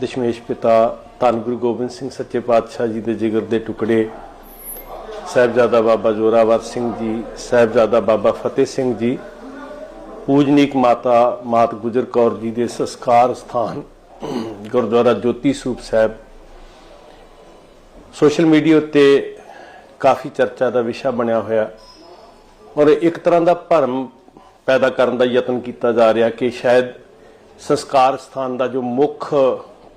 ਦਸ਼ਮੇਸ਼ ਪਿਤਾ ਧੰਨ ਗੁਰੂ ਗੋਬਿੰਦ ਸਿੰਘ ਸੱਚੇ ਪਾਤਸ਼ਾਹ ਜੀ ਦੇ ਜਿਗਰ ਦੇ ਟੁਕੜੇ, ਸਾਹਿਬਜ਼ਾਦਾ ਬਾਬਾ ਜ਼ੋਰਾਵਰ ਸਿੰਘ ਜੀ, ਸਾਹਿਬਜ਼ਾਦਾ ਬਾਬਾ ਫਤਿਹ ਸਿੰਘ ਜੀ, ਪੂਜਨੀਕ ਮਾਤਾ ਮਾਤ ਗੁਜਰ ਕੌਰ ਜੀ ਦੇ ਸੰਸਕਾਰ ਸਥਾਨ, ਗੁਰਦੁਆਰਾ ਜੋਤੀ ਸਰੂਪ ਸਾਹਿਬ। ਸੋਸ਼ਲ ਮੀਡੀਆ ਉੱਤੇ ਕਾਫੀ ਚਰਚਾ ਦਾ ਵਿਸ਼ਾ ਬਣਿਆ ਹੋਇਆ। ਔਰ ਇੱਕ ਤਰ੍ਹਾਂ ਦਾ ਭਰਮ ਪੈਦਾ ਕਰਨ ਦਾ ਯਤਨ ਕੀਤਾ ਜਾ ਰਿਹਾ ਕਿ ਸ਼ਾਇਦ ਸੰਸਕਾਰ ਸਥਾਨ ਦਾ ਜੋ ਮੁੱਖ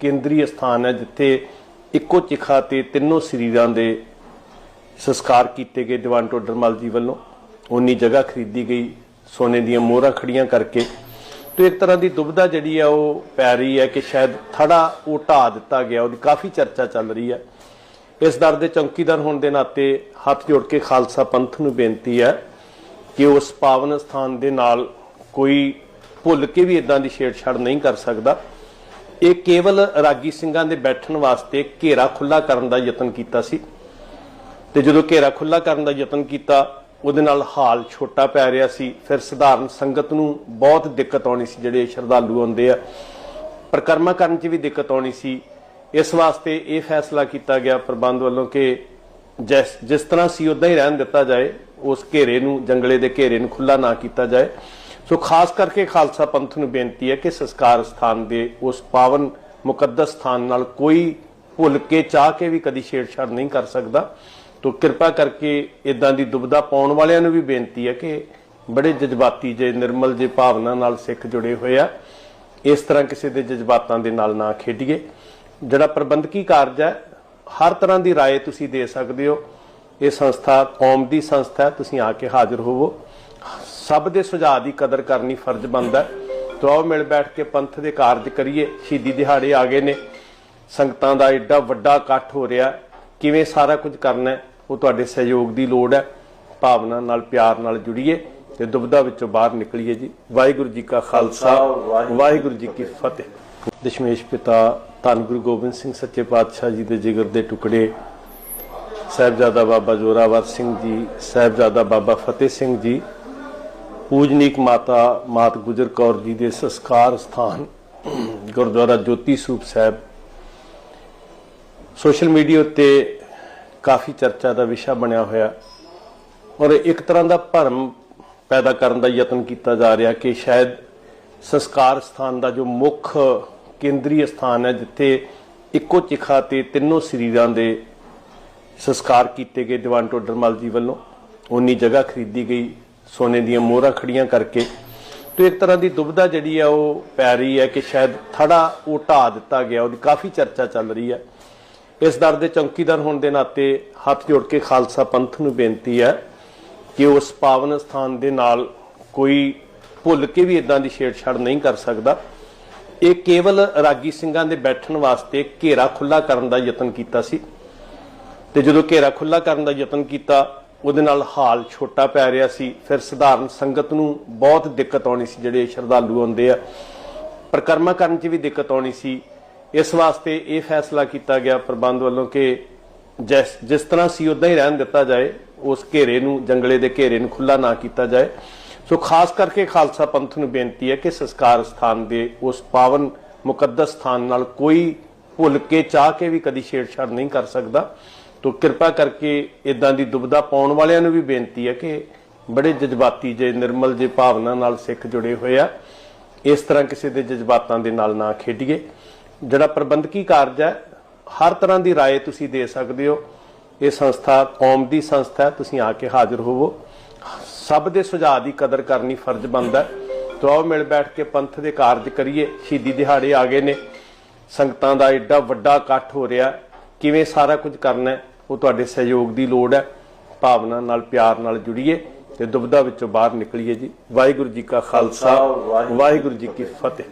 ਕੇਂਦਰੀ ਸਥਾਨ ਹੈ, ਜਿੱਥੇ ਇੱਕੋ ਚਿਖਾ ਤੇ ਤਿੰਨੋਂ ਸਰੀਰਾਂ ਦੇ ਸੰਸਕਾਰ ਕੀਤੇ ਗਏ ਦੀਵਾਨ ਟੋਡਰਮਲ ਜੀ ਵੱਲੋਂ। ਉਨੀ ਜਗ੍ਹਾ ਖਰੀਦੀ ਗਈ, ਸੋਨੇ ਦੀਆਂ ਮੋਹਰਾਂ ਖੜੀਆਂ ਕਰਕੇ। ਤੇ ਇੱਕ ਤਰ੍ਹਾਂ ਦੀ ਦੁਬਿਧਾ ਜਿਹੜੀ ਆ ਉਹ ਪੈ ਰਹੀ ਹੈ ਕਿ ਸ਼ਾਇਦ ਥੜਾ ਉਹ ਢਾ ਦਿੱਤਾ ਗਿਆ, ਉਹਦੀ ਕਾਫੀ ਚਰਚਾ ਚੱਲ ਰਹੀ ਹੈ। ਇਸ ਦਰ ਦੇ ਚੌਕੀਦਾਰ ਹੋਣ ਦੇ ਨਾਤੇ ਹੱਥ ਜੋੜ ਕੇ ਖਾਲਸਾ ਪੰਥ ਨੂੰ ਬੇਨਤੀ ਹੈ ਕਿ ਉਸ ਪਾਵਨ ਸਥਾਨ ਦੇ ਨਾਲ ਕੋਈ ਭੁੱਲ ਕੇ ਵੀ ਇਦਾਂ ਦੀ ਛੇੜਛਾੜ ਨਹੀਂ ਕਰ ਸਕਦਾ। ਇਹ ਕੇਵਲ ਰਾਗੀ ਸਿੰਘਾਂ ਦੇ ਬੈਠਣ ਵਾਸਤੇ ਘੇਰਾ ਖੁੱਲਾ ਕਰਨ ਦਾ ਯਤਨ ਕੀਤਾ ਸੀ। ਤੇ ਜਦੋਂ ਘੇਰਾ ਖੁੱਲਾ ਕਰਨ ਦਾ ਯਤਨ ਕੀਤਾ, ਉਹਦੇ ਨਾਲ ਹਾਲ ਛੋਟਾ ਪੈ ਰਿਹਾ ਸੀ। ਫਿਰ ਸਧਾਰਨ ਸੰਗਤ ਨੂੰ ਬਹੁਤ ਦਿੱਕਤ ਆਉਣੀ ਸੀ, ਜਿਹੜੇ ਸ਼ਰਧਾਲੂ ਆਉਂਦੇ ਆ। ਪ੍ਰਕਰਮਾ ਕਰਨ 'ਚ ਵੀ ਦਿੱਕਤ ਆਉਣੀ ਸੀ। ਇਸ ਵਾਸਤੇ ਇਹ ਫੈਸਲਾ ਕੀਤਾ ਗਿਆ ਪ੍ਰਬੰਧ ਵੱਲੋਂ ਕਿ ਜਿਸ ਜਿਸ ਤਰ੍ਹਾਂ ਸੀ ਉਦਾਂ ਹੀ ਰਹਿਣ ਦਿੱਤਾ ਜਾਏ। ਉਸ ਘੇਰੇ ਨੂੰ, ਜੰਗਲੇ ਦੇ ਘੇਰੇ ਨੂੰ ਖੁੱਲਾ ਨਾ ਕੀਤਾ ਜਾਏ। ਸੋ ਖਾਸ ਕਰਕੇ ਖਾਲਸਾ ਪੰਥ ਨੂੰ ਬੇਨਤੀ ਹੈ ਕਿ ਸੰਸਕਾਰ ਸਥਾਨ ਦੇ ਉਸ ਪਾਵਨ ਮੁਕੱਦਸ ਸਥਾਨ ਨਾਲ ਕੋਈ ਭੁੱਲ ਕੇ ਚਾਹ ਕੇ ਵੀ ਕਦੀ ਛੇੜਛਾੜ ਨਹੀਂ ਕਰ ਸਕਦਾ ਤੋ ਕਿਰਪਾ ਕਰਕੇ ਇਦਾਂ ਦੀ ਦੁਬਦਾ ਪਾਉਣ ਵਾਲਿਆਂ ਨੂੰ ਵੀ ਬੇਨਤੀ ਹੈ ਕਿ ਬੜੇ ਜਜ਼ਬਾਤੀ ਜੇ ਨਿਰਮਲ ਜੇ ਭਾਵਨਾ ਨਾਲ ਸਿੱਖ ਜੁੜੇ ਹੋਏ ਆ ਇਸ ਤਰ੍ਹਾਂ ਕਿਸੇ ਦੇ ਜਜ਼ਬਾਤਾਂ ਦੇ ਨਾਲ ਨਾ ਖੇਡੀਏ ਜਿਹੜਾ ਪ੍ਰਬੰਧਕੀ ਕਾਰਜ ਹੈ ਹਰ ਤਰ੍ਹਾਂ ਦੀ رائے ਤੁਸੀਂ ਦੇ ਸਕਦੇ ਹੋ ਇਹ ਸੰਸਥਾ ਕੌਮ ਦੀ ਸੰਸਥਾ ਹੈ ਤੁਸੀਂ ਆ ਕੇ ਹਾਜ਼ਰ ਹੋਵੋ ਸਭ ਦੇ ਸੁਝਾਅ ਦੀ ਕਦਰ ਕਰਨੀ ਫਰਜ਼ ਬਣਦਾ ਤੋ ਆਓ ਮਿਲ ਬੈਠ ਕੇ ਪੰਥ ਦੇ ਕਾਰਜ ਕਰੀਏ। ਸ਼ਹੀਦੀ ਦਿਹਾੜੇ ਆ ਗਏ ਨੇ। ਸੰਗਤਾਂ ਦਾ ਐਡਾ ਵੱਡਾ ਇਕੱਠ ਹੋ ਰਿਹਾ ਕਿਵੇਂ ਸਾਰਾ ਕੁਝ ਕਰਨਾ ਹੈ ਉਹ ਤੁਹਾਡੇ ਸਹਿਯੋਗ ਦੀ ਲੋੜ ਹੈ। ਭਾਵਨਾ ਨਾਲ ਪਿਆਰ ਨਾਲ ਜੁੜੀਏ ਤੇ ਦੁਬਦਾ ਵਿੱਚੋਂ ਬਾਹਰ ਨਿਕਲੀਏ ਜੀ। ਵਾਹਿਗੁਰੂ ਜੀ ਕਾ ਖਾਲਸਾ ਵਾਹਿਗੁਰੂ ਜੀ ਕੀ ਫਤਿਹ। ਦਸ਼ਮੇਸ਼ ਪਿਤਾ ਧੰਨ ਗੁਰੂ ਗੋਬਿੰਦ ਸਿੰਘ ਸੱਚੇ ਪਾਤਸ਼ਾਹ ਜੀ ਦੇ ਜਿਗਰ ਦੇ ਟੁਕੜੇ। ਸਾਹਿਬਜ਼ਾਦਾ ਬਾਬਾ ਜ਼ੋਰਾਵਰ ਸਿੰਘ ਜੀ ਸਾਹਿਬਜ਼ਾਦਾ ਬਾਬਾ ਫਤਿਹ ਸਿੰਘ ਜੀ ਪੂਜਨੀਕ ਮਾਤਾ ਮਾਤ ਗੁਜਰ ਕੌਰ ਜੀ ਦੇ ਸੰਸਕਾਰ ਸਥਾਨ ਗੁਰਦੁਆਰਾ ਜੋਤੀ ਸੂਪ ਸਾਹਿਬ। ਸੋਸ਼ਲ ਮੀਡੀਆ ਉੱਤੇ ਕਾਫੀ ਚਰਚਾ ਦਾ ਵਿਸ਼ਾ ਬਣਿਆ ਹੋਇਆ। ਔਰ ਇੱਕ ਤਰ੍ਹਾਂ ਦਾ ਭਰਮ ਪੈਦਾ ਕਰਨ ਦਾ ਯਤਨ ਕੀਤਾ ਜਾ ਰਿਹਾ ਕਿ ਸ਼ਾਇਦ ਸੰਸਕਾਰ ਸਥਾਨ ਦਾ ਜੋ ਮੁੱਖ ਕੇਂਦਰੀ ਸਥਾਨ ਹੈ, ਜਿੱਥੇ ਇੱਕੋ ਚਿਖਾ ਤੇ ਤਿੰਨੋਂ ਸਰੀਰਾਂ ਦੇ ਸੰਸਕਾਰ ਕੀਤੇ ਗਏ ਦੀਵਾਨ ਟੋਡਰਮਲ ਜੀ ਵੱਲੋਂ ਉਨੀ ਜਗ੍ਹਾ ਖਰੀਦੀ ਗਈ। ਸੋਨੇ ਦੀਆਂ ਮੋਹਰਾਂ ਖੜੀਆਂ ਕਰਕੇ। ਤੇ ਇੱਕ ਤਰ੍ਹਾਂ ਦੀ ਦੁਬਿਧਾ ਜਿਹੜੀ ਆ ਉਹ ਪੈ ਰਹੀ ਹੈ ਕਿ ਸ਼ਾਇਦ ਥੜਾ ਉਹ ਢਾ ਦਿੱਤਾ ਗਿਆ, ਉਹਦੀ ਕਾਫੀ ਚਰਚਾ ਚੱਲ ਰਹੀ ਹੈ। ਇਸ ਦਰ ਦੇ ਚੌਕੀਦਾਰ ਹੋਣ ਦੇ ਨਾਤੇ ਹੱਥ ਜੋੜ ਕੇ ਖਾਲਸਾ ਪੰਥ ਨੂੰ ਬੇਨਤੀ ਹੈ ਕਿ ਉਸ ਪਾਵਨ ਸਥਾਨ ਦੇ ਨਾਲ ਕੋਈ ਭੁੱਲ ਕੇ ਵੀ ਇਦਾਂ ਦੀ ਛੇੜਛਾੜ ਨਹੀਂ ਕਰ ਸਕਦਾ। ਇਹ ਕੇਵਲ ਰਾਗੀ ਸਿੰਘਾਂ ਦੇ ਬੈਠਣ ਵਾਸਤੇ ਘੇਰਾ ਖੁੱਲਾ ਕਰਨ ਦਾ ਯਤਨ ਕੀਤਾ ਸੀ। ਤੇ ਜਦੋਂ ਘੇਰਾ ਖੁੱਲਾ ਕਰਨ ਦਾ ਯਤਨ ਕੀਤਾ ਉਹਦੇ ਨਾਲ ਹਾਲ ਛੋਟਾ ਪੈ ਰਿਹਾ ਸੀ। ਫਿਰ ਸਧਾਰਨ ਸੰਗਤ ਨੂੰ ਬਹੁਤ ਦਿੱਕਤ ਆਉਣੀ ਸੀ, ਜਿਹੜੇ ਸ਼ਰਧਾਲੂ ਆਉਂਦੇ ਆ। ਪ੍ਰਕਰਮਾ ਕਰਨ 'ਚ ਵੀ ਦਿੱਕਤ ਆਉਣੀ ਸੀ। ਇਸ ਵਾਸਤੇ ਇਹ ਫੈਸਲਾ ਕੀਤਾ ਗਿਆ ਪ੍ਰਬੰਧ ਵੱਲੋਂ ਕਿ ਜਿਸ ਤਰ੍ਹਾਂ ਸੀ ਉਦਾਂ ਹੀ ਰਹਿਣ ਦਿੱਤਾ ਜਾਏ, ਉਸ ਘੇਰੇ ਨੂੰ, ਜੰਗਲੇ ਦੇ ਘੇਰੇ ਨੂੰ ਖੁੱਲਾ ਨਾ ਕੀਤਾ ਜਾਏ। ਸੋ ਖਾਸ ਕਰਕੇ ਖਾਲਸਾ ਪੰਥ ਨੂੰ ਬੇਨਤੀ ਹੈ ਕਿ ਸੰਸਕਾਰ ਸਥਾਨ ਦੇ ਉਸ ਪਾਵਨ ਮੁਕੱਦਸ ਸਥਾਨ ਨਾਲ ਕੋਈ ਭੁੱਲ ਕੇ ਚਾਹ ਕੇ ਵੀ ਕਦੀ ਛੇੜਛਾੜ ਨਹੀਂ ਕਰ ਸਕਦਾ। ਤੋ ਕਿਰਪਾ ਕਰਕੇ ਇਦਾਂ ਦੀ ਦੁਬਦਾ ਪਾਉਣ ਵਾਲਿਆਂ ਨੂੰ ਵੀ ਬੇਨਤੀ ਹੈ ਕਿ ਬੜੇ ਜਜ਼ਬਾਤੀ ਜੇ ਨਿਰਮਲ ਜੇ ਭਾਵਨਾ ਨਾਲ ਸਿੱਖ ਜੁੜੇ ਹੋਏ ਆ ਇਸ ਤਰ੍ਹਾਂ ਕਿਸੇ ਦੇ ਜਜ਼ਬਾਤਾਂ ਦੇ ਨਾਲ ਨਾ ਖੇਡੀਏ ਜਿਹੜਾ ਪ੍ਰਬੰਧਕੀ ਕਾਰਜ ਹੈ ਹਰ ਤਰ੍ਹਾਂ ਦੀ رائے ਤੁਸੀਂ ਦੇ ਸਕਦੇ ਹੋ ਇਹ ਸੰਸਥਾ ਕੌਮ ਦੀ ਸੰਸਥਾ ਹੈ ਤੁਸੀਂ ਆ ਕੇ ਹਾਜ਼ਰ ਹੋਵੋ ਸਭ ਦੇ ਸੁਝਾਅ ਦੀ ਕਦਰ ਕਰਨੀ ਫਰਜ਼ ਬਣਦਾ ਹੈ ਤੋ ਆਓ ਮਿਲ ਬੈਠ ਕੇ ਪੰਥ ਦੇ ਕਾਰਜ ਕਰੀਏ ਸ਼ਹੀਦੀ ਦਿਹਾੜੇ ਆ ਗਏ ਨੇ ਸੰਗਤਾਂ ਦਾ ਐਡਾ ਵੱਡਾ ਇਕੱਠ ਹੋ ਰਿਹਾ ਕਿਵੇਂ ਸਾਰਾ ਕੁਝ ਕਰਨਾ ਹੈ ਉਹ ਤੁਹਾਡੇ ਸਹਿਯੋਗ ਦੀ ਲੋੜ ਹੈ। ਭਾਵਨਾ ਨਾਲ ਪਿਆਰ ਨਾਲ ਜੁੜੀਏ ਤੇ ਦੁਬਦਾ ਵਿੱਚੋਂ ਬਾਹਰ ਨਿਕਲੀਏ ਜੀ। ਵਾਹਿਗੁਰੂ ਜੀ ਕਾ ਖਾਲਸਾ ਵਾਹਿਗੁਰੂ ਜੀ ਕੀ ਫਤਿਹ।